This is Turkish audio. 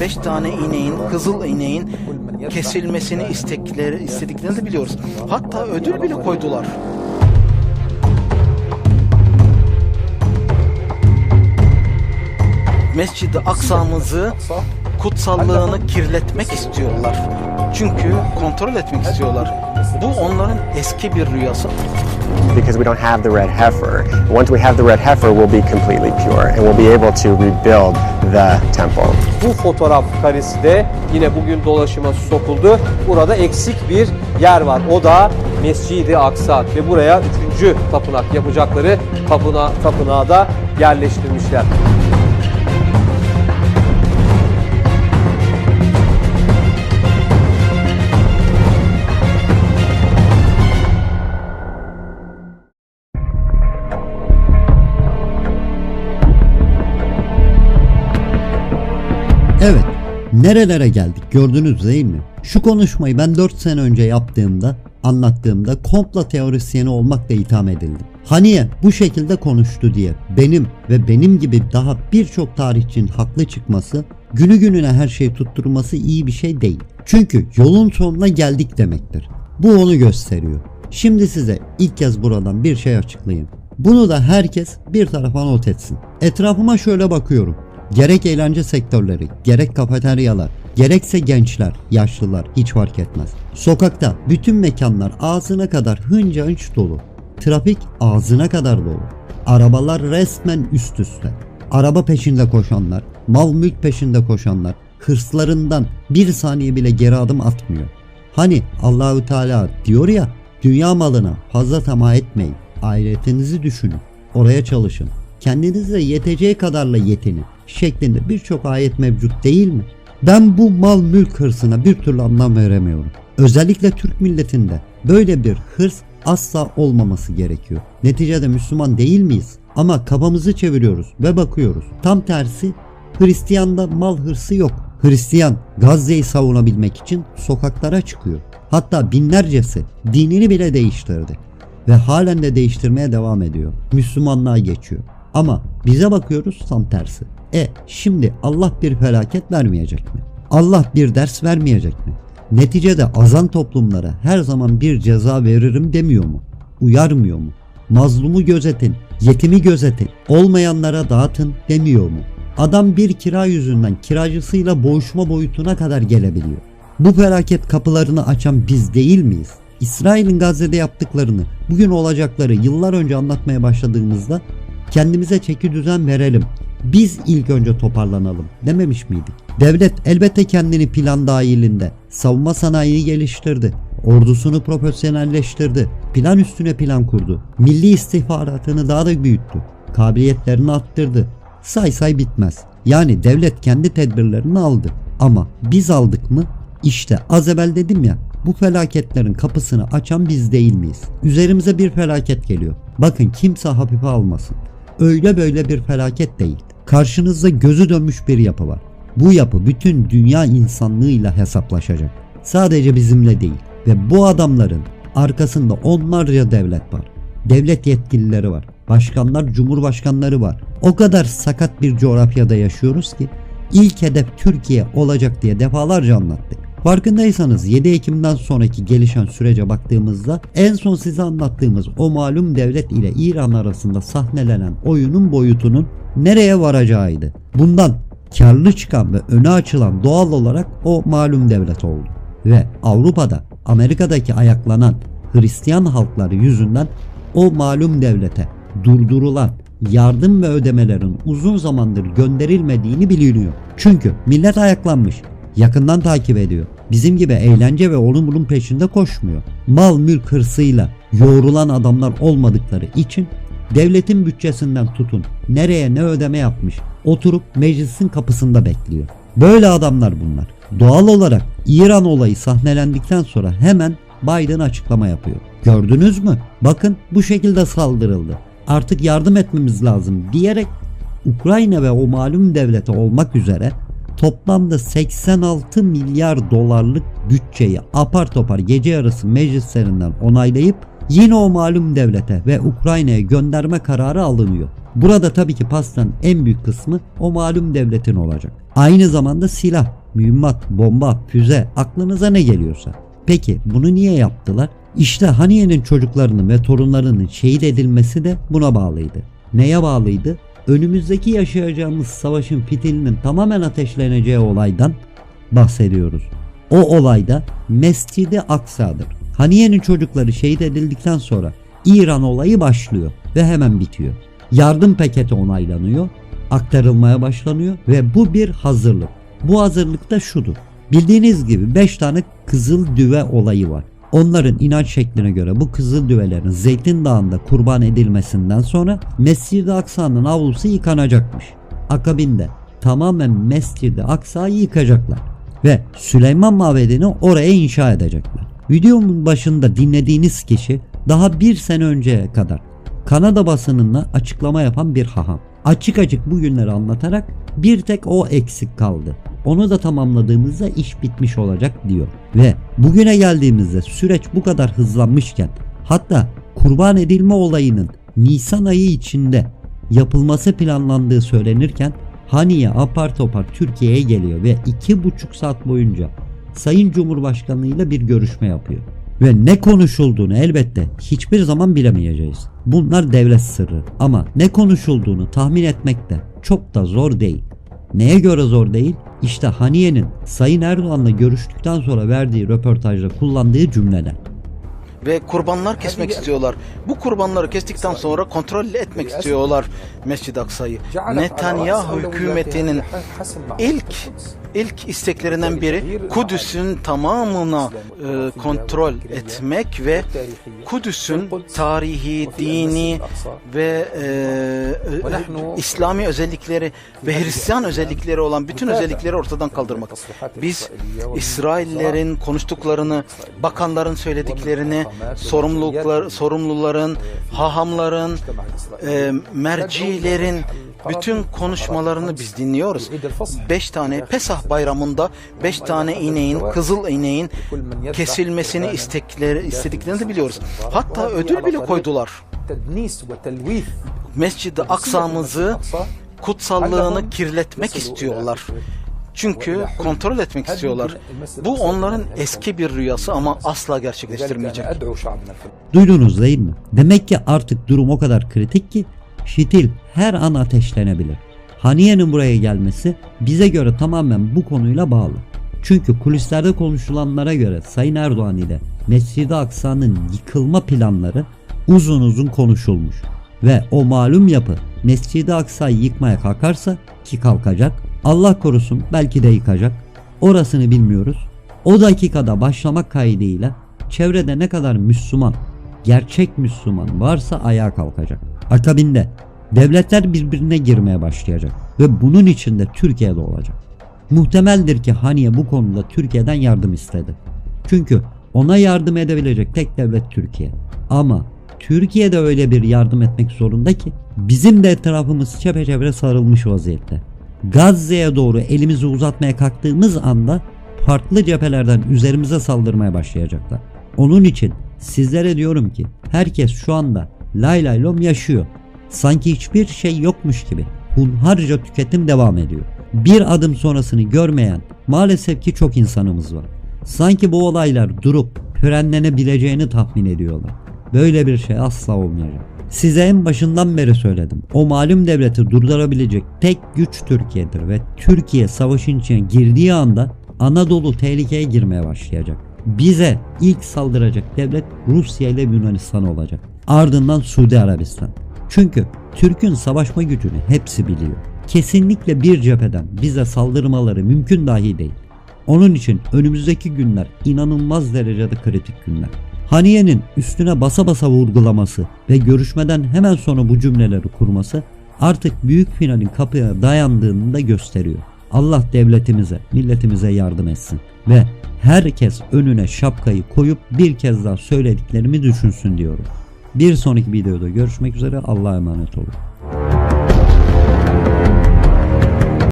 beş tane ineğin, kızıl ineğin kesilmesini istekleri, istediklerini de biliyoruz. Hatta ödül bile koydular. Mescid-i Aksa'mızı kutsallığını kirletmek istiyorlar. Çünkü kontrol etmek istiyorlar. Bu onların eski bir rüyası. because we don't have the red heifer. Once we have the red heifer, we'll be completely pure and we'll be able to rebuild the temple. Bu fotoğraf karesi de yine bugün dolaşıma sokuldu. Burada eksik bir yer var. O da Mescid-i Aksa ve buraya üçüncü tapınak yapacakları tapına, tapınağı da yerleştirmişler. Evet, nerelere geldik gördünüz değil mi? Şu konuşmayı ben 4 sene önce yaptığımda, anlattığımda komplo teorisyeni olmakla itham edildim. Haniye bu şekilde konuştu diye benim ve benim gibi daha birçok tarihçinin haklı çıkması, günü gününe her şeyi tutturması iyi bir şey değil. Çünkü yolun sonuna geldik demektir. Bu onu gösteriyor. Şimdi size ilk kez buradan bir şey açıklayayım. Bunu da herkes bir tarafa not etsin. Etrafıma şöyle bakıyorum. Gerek eğlence sektörleri, gerek kafeteryalar, gerekse gençler, yaşlılar hiç fark etmez. Sokakta bütün mekanlar ağzına kadar hınca hınç dolu. Trafik ağzına kadar dolu. Arabalar resmen üst üste. Araba peşinde koşanlar, mal mülk peşinde koşanlar, hırslarından bir saniye bile geri adım atmıyor. Hani Allahü Teala diyor ya, dünya malına fazla tamah etmeyin. Ahiretinizi düşünün. Oraya çalışın. Kendinize yeteceği kadarla yetinin şeklinde birçok ayet mevcut değil mi? Ben bu mal mülk hırsına bir türlü anlam veremiyorum. Özellikle Türk milletinde böyle bir hırs asla olmaması gerekiyor. Neticede Müslüman değil miyiz? Ama kafamızı çeviriyoruz ve bakıyoruz. Tam tersi Hristiyan'da mal hırsı yok. Hristiyan Gazze'yi savunabilmek için sokaklara çıkıyor. Hatta binlercesi dinini bile değiştirdi ve halen de değiştirmeye devam ediyor. Müslümanlığa geçiyor. Ama bize bakıyoruz tam tersi. E şimdi Allah bir felaket vermeyecek mi? Allah bir ders vermeyecek mi? Neticede azan toplumlara her zaman bir ceza veririm demiyor mu? Uyarmıyor mu? Mazlumu gözetin, yetimi gözetin, olmayanlara dağıtın demiyor mu? Adam bir kira yüzünden kiracısıyla boğuşma boyutuna kadar gelebiliyor. Bu felaket kapılarını açan biz değil miyiz? İsrail'in Gazze'de yaptıklarını, bugün olacakları yıllar önce anlatmaya başladığımızda kendimize çeki düzen verelim. Biz ilk önce toparlanalım dememiş miydik? Devlet elbette kendini plan dahilinde savunma sanayini geliştirdi. Ordusunu profesyonelleştirdi. Plan üstüne plan kurdu. Milli istihbaratını daha da büyüttü. Kabiliyetlerini arttırdı. Say say bitmez. Yani devlet kendi tedbirlerini aldı. Ama biz aldık mı? İşte az evvel dedim ya bu felaketlerin kapısını açan biz değil miyiz? Üzerimize bir felaket geliyor. Bakın kimse hafife almasın. Öyle böyle bir felaket değil. Karşınızda gözü dönmüş bir yapı var. Bu yapı bütün dünya insanlığıyla hesaplaşacak. Sadece bizimle değil. Ve bu adamların arkasında onlarca devlet var. Devlet yetkilileri var. Başkanlar, cumhurbaşkanları var. O kadar sakat bir coğrafyada yaşıyoruz ki ilk hedef Türkiye olacak diye defalarca anlattık. Farkındaysanız 7 Ekim'den sonraki gelişen sürece baktığımızda en son size anlattığımız o malum devlet ile İran arasında sahnelenen oyunun boyutunun nereye varacağıydı. Bundan karlı çıkan ve öne açılan doğal olarak o malum devlet oldu. Ve Avrupa'da Amerika'daki ayaklanan Hristiyan halkları yüzünden o malum devlete durdurulan yardım ve ödemelerin uzun zamandır gönderilmediğini biliniyor. Çünkü millet ayaklanmış, yakından takip ediyor. Bizim gibi eğlence ve onun bunun peşinde koşmuyor. Mal mülk hırsıyla yoğrulan adamlar olmadıkları için devletin bütçesinden tutun nereye ne ödeme yapmış oturup meclisin kapısında bekliyor. Böyle adamlar bunlar. Doğal olarak İran olayı sahnelendikten sonra hemen Biden açıklama yapıyor. Gördünüz mü? Bakın bu şekilde saldırıldı. Artık yardım etmemiz lazım diyerek Ukrayna ve o malum devlete olmak üzere toplamda 86 milyar dolarlık bütçeyi apar topar gece yarısı meclislerinden onaylayıp Yine o malum devlete ve Ukrayna'ya gönderme kararı alınıyor. Burada tabii ki pastanın en büyük kısmı o malum devletin olacak. Aynı zamanda silah, mühimmat, bomba, füze aklınıza ne geliyorsa. Peki bunu niye yaptılar? İşte Haniye'nin çocuklarının ve torunlarının şehit edilmesi de buna bağlıydı. Neye bağlıydı? Önümüzdeki yaşayacağımız savaşın fitilinin tamamen ateşleneceği olaydan bahsediyoruz. O olayda Mescid-i Aksa'dır. Haniye'nin çocukları şehit edildikten sonra İran olayı başlıyor ve hemen bitiyor. Yardım paketi onaylanıyor, aktarılmaya başlanıyor ve bu bir hazırlık. Bu hazırlık da şudur. Bildiğiniz gibi 5 tane kızıl düve olayı var. Onların inanç şekline göre bu kızıl düvelerin Zeytin Dağı'nda kurban edilmesinden sonra Mescid-i Aksa'nın avlusu yıkanacakmış. Akabinde tamamen Mescid-i Aksa'yı yıkacaklar ve Süleyman Mabedi'ni oraya inşa edecekler. Videomun başında dinlediğiniz kişi daha bir sene önceye kadar Kanada basınına açıklama yapan bir haham. Açık açık bu günleri anlatarak bir tek o eksik kaldı. Onu da tamamladığımızda iş bitmiş olacak diyor. Ve bugüne geldiğimizde süreç bu kadar hızlanmışken hatta kurban edilme olayının Nisan ayı içinde yapılması planlandığı söylenirken Haniye apar topar Türkiye'ye geliyor ve iki buçuk saat boyunca Sayın Cumhurbaşkanı ile bir görüşme yapıyor. Ve ne konuşulduğunu elbette hiçbir zaman bilemeyeceğiz. Bunlar devlet sırrı ama ne konuşulduğunu tahmin etmek de çok da zor değil. Neye göre zor değil? İşte Haniye'nin Sayın Erdoğan'la görüştükten sonra verdiği röportajda kullandığı cümleler. Ve kurbanlar kesmek istiyorlar. Bu kurbanları kestikten sonra kontrol etmek istiyorlar Mescid-i Aksa'yı. Netanyahu hükümetinin ilk ilk isteklerinden biri Kudüs'ün tamamına e, kontrol etmek ve Kudüs'ün tarihi, dini ve e, e, İslami özellikleri ve Hristiyan özellikleri olan bütün özellikleri ortadan kaldırmak. Biz İsraillerin konuştuklarını, bakanların söylediklerini, sorumluluklar, sorumluların, hahamların, e, mercilerin bütün konuşmalarını biz dinliyoruz. Beş tane Pesah bayramında beş tane ineğin, kızıl ineğin kesilmesini istekleri, istediklerini de biliyoruz. Hatta ödül bile koydular. Mescid-i Aksa'mızı kutsallığını kirletmek istiyorlar. Çünkü kontrol etmek istiyorlar. Bu onların eski bir rüyası ama asla gerçekleştirmeyecek. Duydunuz değil mi? Demek ki artık durum o kadar kritik ki fitil her an ateşlenebilir. Haniye'nin buraya gelmesi bize göre tamamen bu konuyla bağlı. Çünkü kulislerde konuşulanlara göre Sayın Erdoğan ile Mescid-i Aksa'nın yıkılma planları uzun uzun konuşulmuş. Ve o malum yapı Mescid-i Aksa'yı yıkmaya kalkarsa ki kalkacak Allah korusun belki de yıkacak. Orasını bilmiyoruz. O dakikada başlamak kaydıyla çevrede ne kadar Müslüman, gerçek Müslüman varsa ayağa kalkacak. Akabinde devletler birbirine girmeye başlayacak ve bunun içinde Türkiye'de olacak. Muhtemeldir ki Haniye bu konuda Türkiye'den yardım istedi. Çünkü ona yardım edebilecek tek devlet Türkiye. Ama Türkiye de öyle bir yardım etmek zorunda ki bizim de etrafımız çepeçevre sarılmış vaziyette. Gazze'ye doğru elimizi uzatmaya kalktığımız anda farklı cephelerden üzerimize saldırmaya başlayacaklar. Onun için sizlere diyorum ki herkes şu anda lay lay lom yaşıyor. Sanki hiçbir şey yokmuş gibi hunharca tüketim devam ediyor. Bir adım sonrasını görmeyen maalesef ki çok insanımız var. Sanki bu olaylar durup frenlenebileceğini tahmin ediyorlar. Böyle bir şey asla olmayacak. Size en başından beri söyledim. O malum devleti durdurabilecek tek güç Türkiye'dir ve Türkiye savaşın içine girdiği anda Anadolu tehlikeye girmeye başlayacak. Bize ilk saldıracak devlet Rusya ile Yunanistan olacak. Ardından Suudi Arabistan. Çünkü Türk'ün savaşma gücünü hepsi biliyor. Kesinlikle bir cepheden bize saldırmaları mümkün dahi değil. Onun için önümüzdeki günler inanılmaz derecede kritik günler. Haniye'nin üstüne basa basa vurgulaması ve görüşmeden hemen sonra bu cümleleri kurması artık büyük finalin kapıya dayandığını da gösteriyor. Allah devletimize, milletimize yardım etsin ve herkes önüne şapkayı koyup bir kez daha söylediklerimi düşünsün diyorum. Bir sonraki videoda görüşmek üzere Allah'a emanet olun.